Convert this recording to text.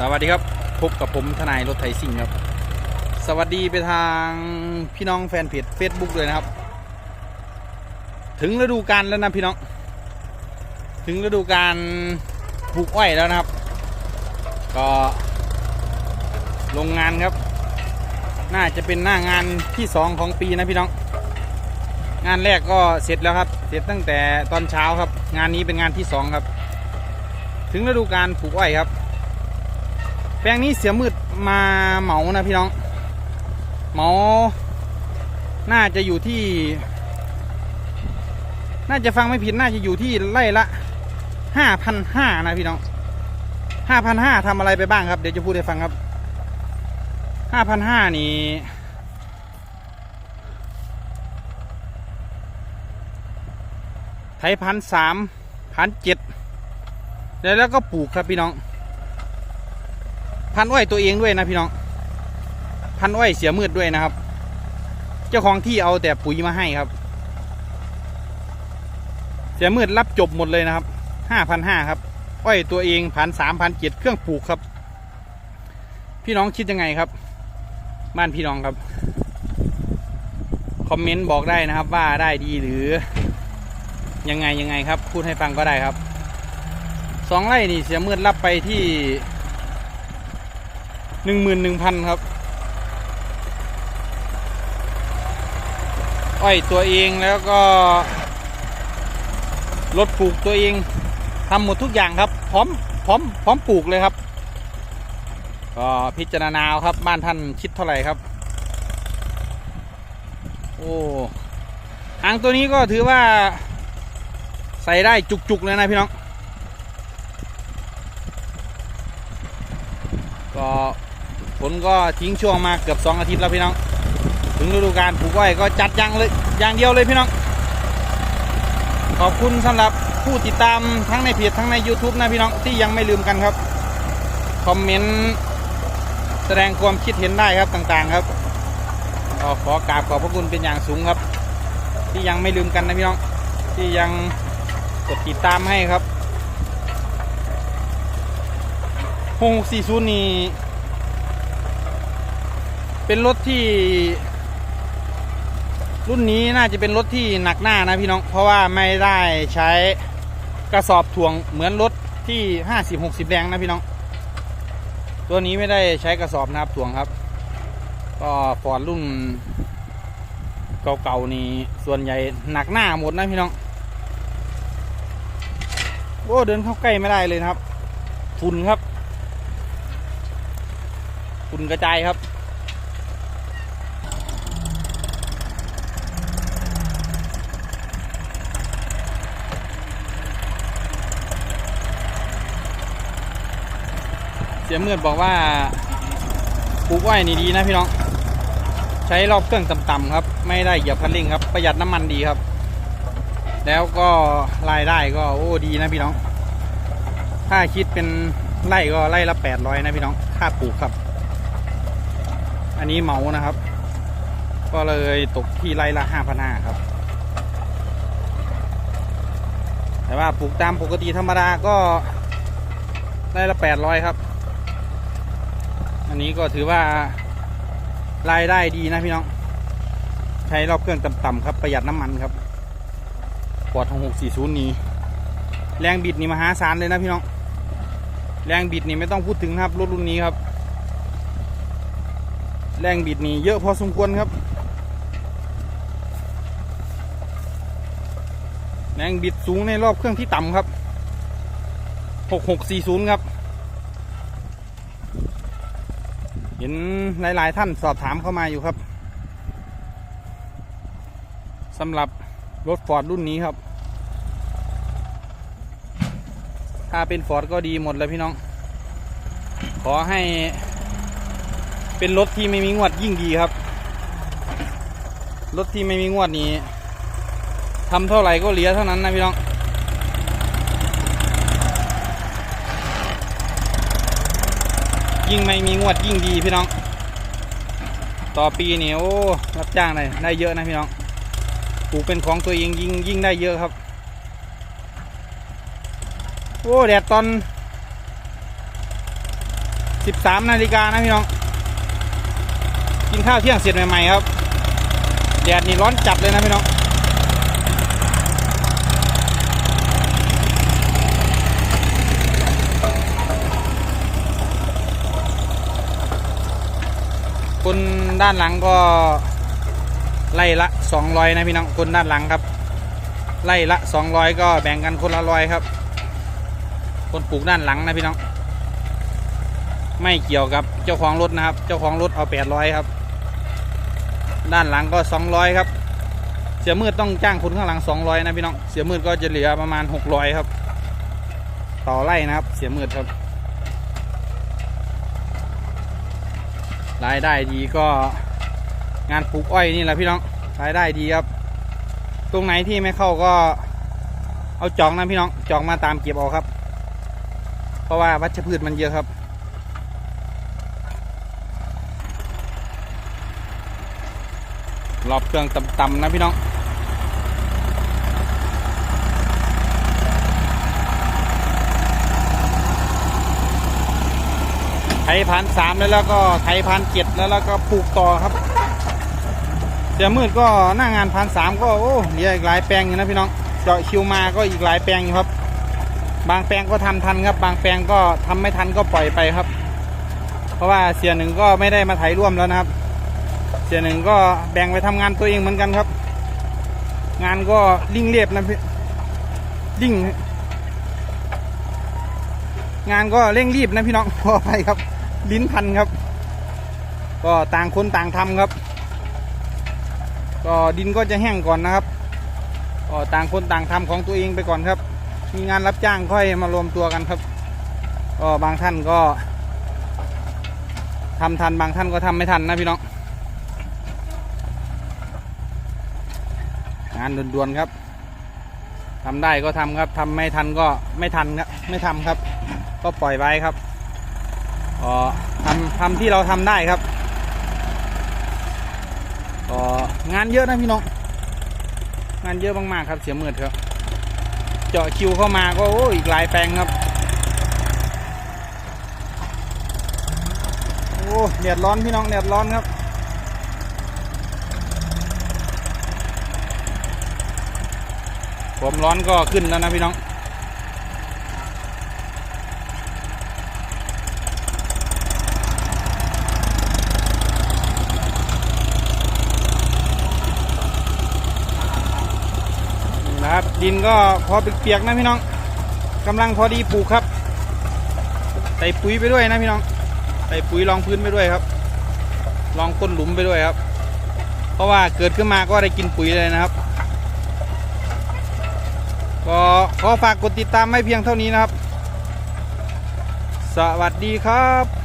สวัสดีครับ พบกับผมทนายรถไถซิ่งครับ สวัสดีไปทางพี่น้องแฟนเพจ Facebook เลยนะครับ ถึงฤดูกาลแล้วนะพี่น้อง ถึงฤดูกาลปลูกอ้อยแล้วนะครับ ก็โรงงานครับ น่าจะเป็นหน้างานที่สองของปีนะพี่น้อง งานแรกก็เสร็จแล้วครับ เสร็จตั้งแต่ตอนเช้าครับ งานนี้เป็นงานที่สองครับ ถึงฤดูกาลปลูกอ้อยครับ แปลงนี้เสียมืดมาเหมานะพี่น้อง เหมา น่าจะอยู่ที่ น่าจะฟังไม่ผิดน่าจะอยู่ที่ไร่ละห้าพันห้านะพี่น้องห้าพันห้าทำอะไรไปบ้างครับ เดี๋ยวจะพูดให้ฟังครับห้าพันห้านี่ไทยพันสามพันเจ็ดแล้วก็ปลูกครับพี่น้อง พันอ้อยตัวเองด้วยนะพี่น้อง พันอ้อยเสียมืดด้วยนะครับ เจ้าของที่เอาแต่ปุ๋ยมาให้ครับ เสียมืดรับจบหมดเลยนะครับห้าพันห้าครับ อ้อยตัวเองพันสามพันเจ็ดเครื่องปลูกครับ พี่น้องคิดยังไงครับ บ้านพี่น้องครับ คอมเมนต์บอกได้นะครับว่าได้ดีหรือ ยังไงยังไงครับ พูดให้ฟังก็ได้ครับสองไร่นี่เสียมืดรับไปที่ หนึ่งหมื่นหนึ่งพันครับ อ้อยตัวเองแล้วก็รถปลูกตัวเองทำหมดทุกอย่างครับ พร้อมพร้อมพร้อมปลูกเลยครับก็พิจารณาครับบ้านท่านคิดเท่าไหร่ครับ โอ้หางตัวนี้ก็ถือว่า ใส่ได้จุกๆเลยนะพี่น้อง ฝนก็ทิ้งช่วงมาเกือบสองอาทิตย์แล้วพี่น้อง ถึงฤดูกาลปลูกอ้อยก็จัดอยางเลยอย่างเดียวเลยพี่น้อง ขอบคุณสำหรับผู้ติดตามทั้งในเพจทั้งใน YouTube นะพี่น้องที่ยังไม่ลืมกันครับ คอมเมนต์แสดงความคิดเห็นได้ครับต่างๆครับก็ขอกราบขอบพระคุณเป็นอย่างสูงครับ ที่ยังไม่ลืมกันนะพี่น้อง ที่ยังกดติดตามให้ครับหกสี่ศูนย์นี่ เป็นรถที่ รุ่นนี้น่าจะเป็นรถที่หนักหน้านะพี่น้อง เพราะว่าไม่ได้ใช้กระสอบถ่วงเหมือนรถที่ห้าสิบหกสิบแรงนะพี่น้อง ตัวนี้ไม่ได้ใช้กระสอบนะครับถ่วงครับ ก็ฟอร์ดรุ่นเก่าๆนี่ส่วนใหญ่หนักหน้าหมดนะพี่น้องโอ้เดินเข้าใกล้ไม่ได้เลยนะครับฝุ่นครับฝุ่นกระจายครับ สียเมื่อบอกว่าปลูกอ้อยนี่ดีนะพี่น้อง ใช้รอบเครื่องต่ำๆครับ ไม่ได้เหยียบคันเร่งครับ ประหยัดน้ำมันดีครับ แล้วก็รายได้ก็โอ้ดีนะพี่น้อง ถ้าคิดเป็นไร่ก็ไร่ละแปดร้อยนะพี่น้องค่าปลูกครับ อันนี้เมานะครับ ก็เลยตกที่ไร่ละห้าพันห้าครับ แต่ว่าปลูกตามปกติธรรมดาก็ไร่ละแปดร้อยครับ อันนี้ก็ถือว่ารายได้ดีนะพี่น้อง ใช้รอบเครื่องต่ำๆครับประหยัดน้ำมันครับปอดของหกสี่ศูนย์นี้ แรงบิดนี่มหาศาลเลยนะพี่น้อง แรงบิดนี่ไม่ต้องพูดถึงครับรถรุ่นนี้ครับ แรงบิดนี่เยอะพอสมควรครับ แรงบิดสูงในรอบเครื่องที่ต่ำครับหกหกสี่ศูนย์ครับ เห็นหลาย ๆ ท่านสอบถามเข้ามาอยู่ครับสำหรับรถฟอร์ดรุ่นนี้ครับ ถ้าเป็นฟอร์ดก็ดีหมดเลยพี่น้อง ขอให้เป็นรถที่ไม่มีงวดยิ่งดีครับ รถที่ไม่มีงวดนี้ทำเท่าไหร่ก็เหลือเท่านั้นนะพี่น้อง ยิ่งไม่มีงวดยิ่งดีพี่น้อง ต่อปีนี่โอ้รับจ้างได้ได้เยอะนะพี่น้องปลูกเป็นของตัวเองยิ่งยิ่งได้เยอะครับ โอ้แดดตอนสิบสามนาฬิกานะพี่น้อง กินข้าวเที่ยงเสร็จใหม่ๆครับ แดดนี่ร้อนจัดเลยนะพี่น้อง คนด้านหลังก็ไล่ละสองร้อยนะพี่น้องคนด้านหลังครับ ไล่ละสองร้อยก็แบ่งกันคนละร้อยครับ คนปลูกด้านหลังนะพี่น้อง ไม่เกี่ยวกับเจ้าของรถนะครับ เจ้าของรถเอาแปดร้อยครับ ด้านหลังก็สองร้อยครับ เสียมืดต้องจ้างคนข้างหลังสองร้อยนะพี่น้อง เสียมืดก็จะเหลือประมาณหกร้อยครับ ต่อไล่นะครับ เสียมืดครับ รายได้ดีก็งานปลูกอ้อยนี่แหละพี่น้องรายได้ดีครับ ตรงไหนที่ไม่เข้าก็ เอาจองนะพี่น้องจองมาตามเก็บเอาครับ เพราะว่าวัชพืชมันเยอะครับรอบเครื่องต่ำๆนะพี่น้อง ไทยพันสามแล้วแล้วก็ไทยพันเจ็ดแล้วแล้วก็ปลูกต่อครับเดี๋ยวมืดก็หน้างานพันสามก็โอ้เหลืออีกหลายแปลงอยู่นะพี่น้องเจาะคิวมาก็อีกหลายแปลงอยู่ครับ บางแปลงก็ทำทันครับ บางแปลงก็ทำไม่ทันก็ปล่อยไปครับ เพราะว่าเสียหนึ่งก็ไม่ได้มาไถร่วมแล้วนะครับ เสียหนึ่งก็แบ่งไปทำงานตัวเองเหมือนกันครับ งานก็ลิ่งเรียบนะพี่ลิ่ง งานก็เร่งรีบนะพี่น้องขออภัยครับ ลิ้นพันครับ ก็ต่างคนต่างทำครับ ก็ดินก็จะแห้งก่อนนะครับ ก็ต่างคนต่างทำของตัวเองไปก่อนครับ มีงานรับจ้างค่อยมารวมตัวกันครับ ก็บางท่านก็ทำทันบางท่านก็ทำไม่ทันนะพี่น้อง งานด่วนๆครับทำได้ก็ทำครับทำไม่ทันก็ไม่ทันครับ ไม่ทำครับ ก็ปล่อยไว้ครับ ก็ทำทำที่เราทำได้ครับก็งานเยอะนะพี่น้องงานเยอะมากๆครับเสียเมือดครับ เจาะคิวเข้ามาก็โอ้อีกหลายแปลงครับโอ้เดือดร้อนพี่น้องเดือดร้อนครับความร้อนก็ขึ้นแล้วนะพี่น้อง ครับ ดินก็พอเปียกๆนะพี่น้องกำลังพอดีปลูกครับ ใส่ปุ๋ยไปด้วยนะพี่น้อง ใส่ปุ๋ยรองพื้นไปด้วยครับ รองก้นหลุมไปด้วยครับ เพราะว่าเกิดขึ้นมาก็ได้กินปุ๋ยเลยนะครับ ก็ขอฝากกดติดตามไม่เพียงเท่านี้นะครับ สวัสดีครับ